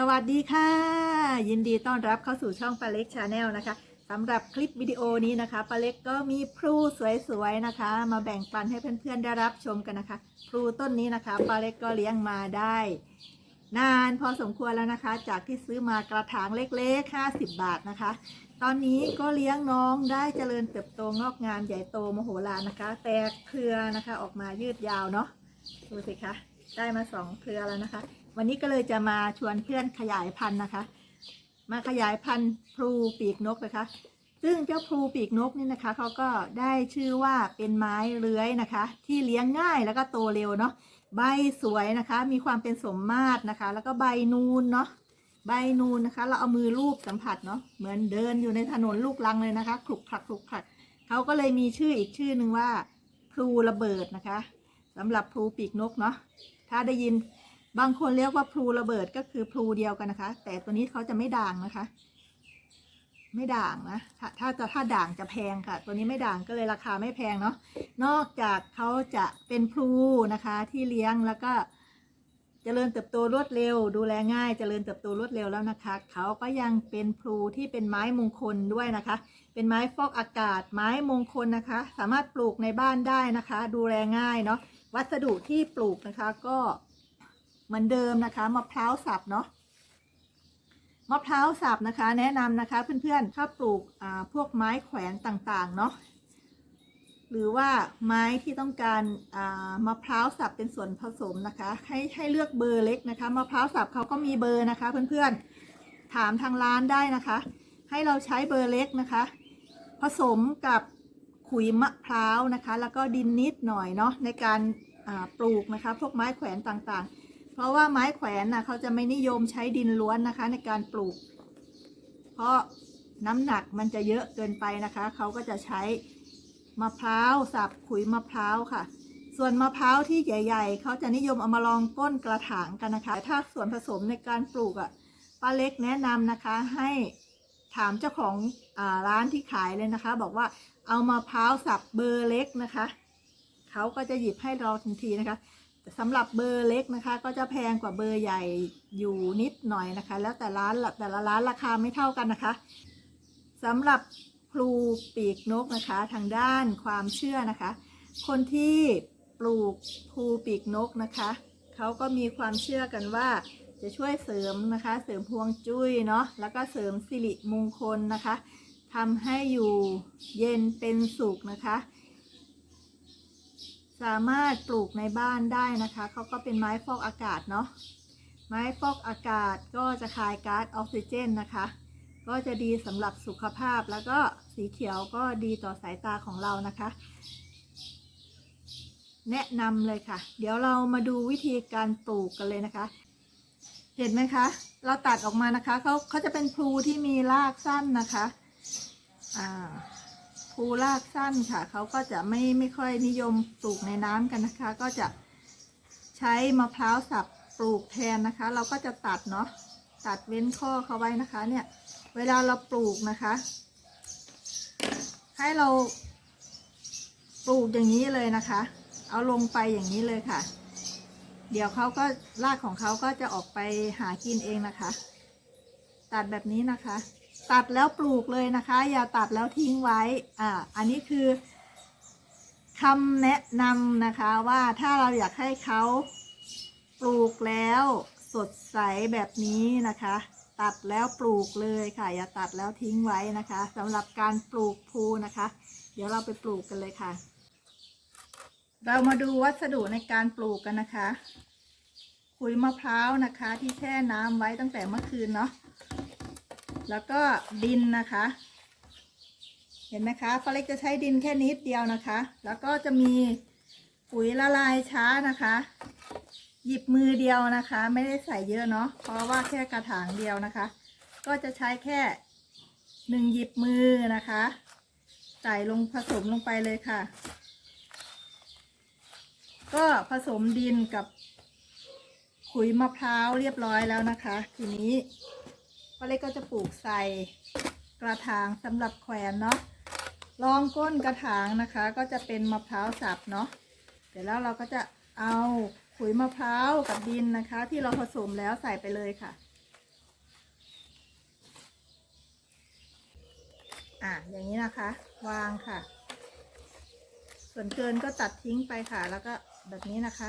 สวัสดีค่ะ ยินดีต้อนรับเข้าสู่ช่องปาเล็กชาแนลนะคะสำหรับคลิปวิดีโอนี้นะคะปาเล็กก็มีพลูสวยๆนะคะ มาแบ่งปันให้เพื่อนๆได้รับชมกันนะคะพลูต้นนี้นะคะปาเล็กก็เลี้ยงมาได้ นานพอสมควรแล้วนะคะ จากที่ซื้อมากระถางเล็กๆ 50 บาทนะคะ ตอนนี้ก็เลี้ยงน้องได้เจริญเติบโตงอกงามใหญ่โตมโหฬารนะคะ แตกเครือนะคะออกมายืดยาวเนาะดูสิคะได้มาสองเครือแล้วนะคะ วันนี้ก็เลยจะมาชวนเพื่อนขยายพันธุ์นะคะ มาขยายพันธุ์พลูปีกนกนะคะ ซึ่งเจ้าพลูปีกนกนี่นะคะเขาก็ได้ชื่อว่าเป็นไม้เลื้อยนะคะ ที่เลี้ยงง่ายแล้วก็โตเร็วเนาะใบสวยนะคะ มีความเป็นสมมาตรนะคะ แล้วก็ใบนูนเนาะใบนูนนะคะ เราเอามือลูบสัมผัสเนาะเหมือนเดินอยู่ในถนนลูกลังเลยนะคะคลุกคลักคลุกคลักเขาก็เลยมีชื่ออีกชื่อหนึ่งว่าพลูระเบิดนะคะสำหรับพลูปีกนกเนาะถ้าได้ยิน บางคนเรียกว่าพลูระเบิดก็คือพลูเดียวกันนะคะ แต่ตัวนี้เขาจะไม่ด่างนะคะ ไม่ด่างนะถ้าถ้าจะถ้าด่างจะแพงค่ะ ตัวนี้ไม่ด่างก็เลยราคาไม่แพงเนาะนอกจากเขาจะเป็นพลูนะคะ ที่เลี้ยงแล้วก็เจริญเติบโตรวดเร็ว ดูแลง่ายเจริญเติบโตรวดเร็วแล้วนะคะ เขาก็ยังเป็นพลูที่เป็นไม้มงคลด้วยนะคะ เป็นไม้ฟอกอากาศ ไม้มงคลนะคะ สามารถปลูกในบ้านได้นะคะ ดูแลง่ายเนาะวัสดุที่ปลูกนะคะก็ เหมือนเดิมนะคะมะพร้าวสับเนาะมะพร้าวสับนะคะ แนะนำนะคะเพื่อนๆถ้าปลูกพวกไม้แขวนต่างๆเนาะหรือว่าไม้ที่ต้องการมะพร้าวสับเป็นส่วนผสมนะคะ ให้ให้เลือกเบอร์เล็กนะคะมะพร้าวสับเขาก็มีเบอร์นะคะ เพื่อนๆถามทางร้านได้นะคะ ให้เราใช้เบอร์เล็กนะคะ ผสมกับขุยมะพร้าวนะคะ แล้วก็ดินนิดหน่อยเนาะในการปลูกนะคะ พวกไม้แขวนต่างๆ เพราะว่าไม้แขวนนะเขาจะไม่นิยมใช้ดินล้วนนะคะ ในการปลูก เพราะน้ำหนักมันจะเยอะเกินไปนะคะ เขาก็จะใช้มะพร้าวสับขุยมะพร้าวค่ะ ส่วนมะพร้าวที่ใหญ่ ๆ เขาจะนิยมเอามาลองก้นกระถางกันนะคะแต่ถ้าส่วนผสมในการปลูกอะป้าเล็กแนะนำนะคะให้ถามเจ้าของอาร้านที่ขายเลยนะคะ บอกว่าเอามะพร้าวสับเบอร์เล็กนะคะ เขาก็จะหยิบให้เราทันทีนะคะ สำหรับเบอร์เล็กนะคะ ก็จะแพงกว่าเบอร์ใหญ่อยู่นิดหน่อยนะคะ แล้วแต่ร้านแต่ละร้านราคาไม่เท่ากันนะคะสำหรับพลูปีกนกนะคะ ทางด้านความเชื่อนะคะ คนที่ปลูกพลูปีกนกนะคะเขาก็มีความเชื่อกันว่าจะช่วยเสริมนะคะ เสริมพวงจุ้ยเนาะแล้วก็เสริมสิริมงคลนะคะทำให้อยู่เย็นเป็นสุขนะคะ สามารถปลูกในบ้านได้นะคะ เขาก็เป็นไม้ฟอกอากาศเนาะ ไม้ฟอกอากาศก็จะคายก๊าซออกซิเจนนะคะ ก็จะดีสำหรับสุขภาพแล้วก็สีเขียวก็ดีต่อสายตาของเรานะคะ แนะนำเลยค่ะ เดี๋ยวเรามาดูวิธีการปลูกกันเลยนะคะ เห็นไหมคะ เราตัดออกมานะคะ เขาเขาจะเป็นพลูที่มีรากสั้นนะคะ อ่า ภูรากสั้นค่ะ เขาก็จะไม่ไม่ค่อยนิยมปลูกในน้ำกันนะคะ ก็จะใช้มะพร้าวสับปลูกแทนนะคะ เราก็จะตัดเนาะตัดเว้นข้อเขาไว้นะคะ เนี่ย เวลาเราปลูกนะคะ ให้เราปลูกอย่างนี้เลยนะคะ เอาลงไปอย่างนี้เลยค่ะ เดี๋ยวเขาก็รากของเขาก็จะออกไปหากินเองนะคะ ตัดแบบนี้นะคะ ตัดแล้วปลูกเลยนะคะ อย่าตัดแล้วทิ้งไว้ อ่า อันนี้คือคำแนะนำนะคะว่าถ้าเราอยากให้เขาปลูกแล้วสดใสแบบนี้นะคะ ตัดแล้วปลูกเลยค่ะ อย่าตัดแล้วทิ้งไว้นะคะสำหรับการปลูกภูนะคะ เดี๋ยวเราไปปลูกกันเลยค่ะ เรามาดูวัสดุในการปลูกกันนะคะขุยมะพร้าวนะคะ ที่แช่น้ำไว้ตั้งแต่เมื่อคืนเนาะ แล้วก็ดินนะคะ เห็นไหมคะป้าเล็กจะใช้ดินแค่นิดเดียวนะคะ แล้วก็จะมีปุ๋ยละลายช้านะคะ หยิบมือเดียวนะคะ ไม่ได้ใส่เยอะเนาะเพราะว่าแค่กระถางเดียวนะคะ ก็จะใช้แค่หนึ่งหยิบมือนะคะใส่ลงผสมลงไปเลยค่ะ ก็ผสมดินกับขุยมะพร้าวเรียบร้อยแล้วนะคะ ทีนี้ ป้าเล็กก็จะปลูกใส่กระถางสำหรับแขวนเนาะรองก้นกระถางนะคะ ก็จะเป็นมะพร้าวสับเนาะเดี๋ยวแล้วเราก็จะเอาขุยมะพร้าวกับดินนะคะ ที่เราผสมแล้วใส่ไปเลยค่ะอะอย่างนี้นะคะ วางค่ะ ส่วนเกินก็ตัดทิ้งไปค่ะ แล้วก็แบบนี้นะคะ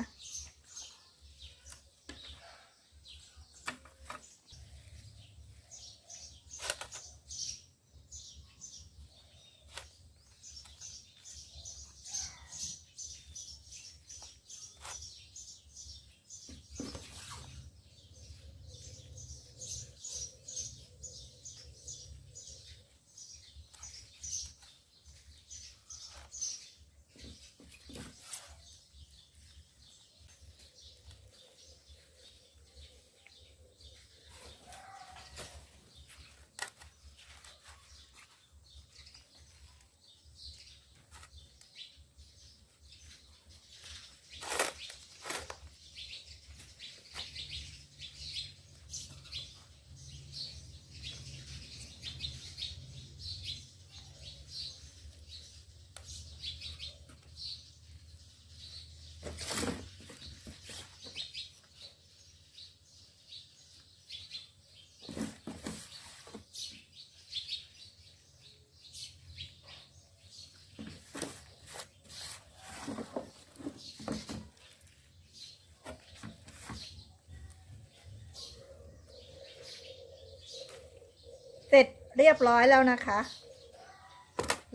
เรียบร้อยแล้วนะคะ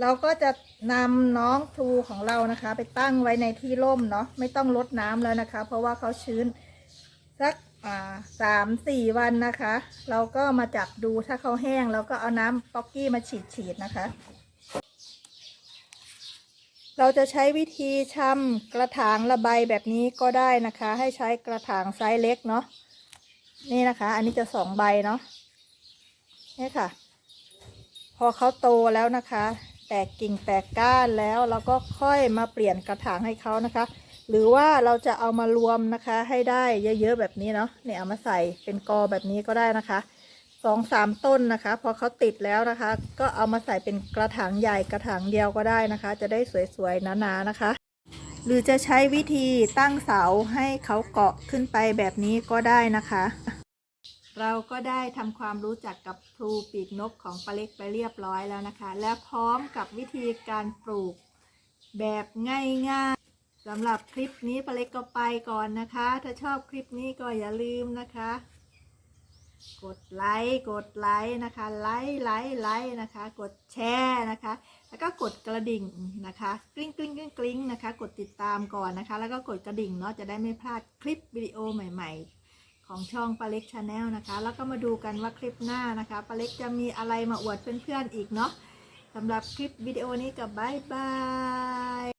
เราก็จะนำน้องพลูของเรานะคะ ไปตั้งไว้ในที่ร่มเนาะไม่ต้องลดน้ำแล้วนะคะ เพราะว่าเขาชื้นสักสามสี่วันนะคะ เราก็มาจับดูถ้าเขาแห้งเราก็เอาน้ำป๊อกกี้มาฉีดฉีดๆนะคะ เราจะใช้วิธีชำกระถางระบายแบบนี้ก็ได้นะคะ ให้ใช้กระถางไซส์เล็กเนาะนี่นะคะ อันนี้จะสองใบเนาะนี่ค่ะ พอเขาโตแล้วนะคะ แตกกิ่งแตกก้านแล้วเราก็ค่อยมาเปลี่ยนกระถางให้เขานะคะ หรือว่าเราจะเอามารวมนะคะ ให้ได้เยอะๆแบบนี้เนาะเนี่ยเอามาใส่เป็นกอแบบนี้ก็ได้นะคะสองสามต้นนะคะ พอเขาติดแล้วนะคะ ก็เอามาใส่เป็นกระถางใหญ่กระถางเดียวก็ได้นะคะ จะได้สวยๆหนาๆนะคะ หรือจะใช้วิธีตั้งเสาให้เขาเกาะขึ้นไปแบบนี้ก็ได้นะคะ เราก็ได้ทำความรู้จักกับพลูปีกนกของปลาเล็กไปเรียบร้อยแล้วนะคะ และพร้อมกับวิธีการปลูกแบบง่ายๆสำหรับคลิปนี้ปลาเล็กก็ไปก่อนนะคะ ถ้าชอบคลิปนี้ก็อย่าลืมนะคะ กดไลค์กดไลค์นะคะไลค์ไลค์ไลค์นะคะ กดแชร์นะคะ แล้วก็กดกระดิ่งนะคะกริ๊งกริ๊งกริ๊งกริ๊งนะคะ กดติดตามก่อนนะคะ แล้วก็กดกระดิ่งเนาะจะได้ไม่พลาดคลิปวิดีโอใหม่ ๆ ของช่องปลาเล็กชาแนลนะคะ แล้วก็มาดูกันว่าคลิปหน้านะคะปลาเล็กจะมีอะไรมาอวดเพื่อนๆอีกเนาะสำหรับคลิปวิดีโอนี้กับบายบาย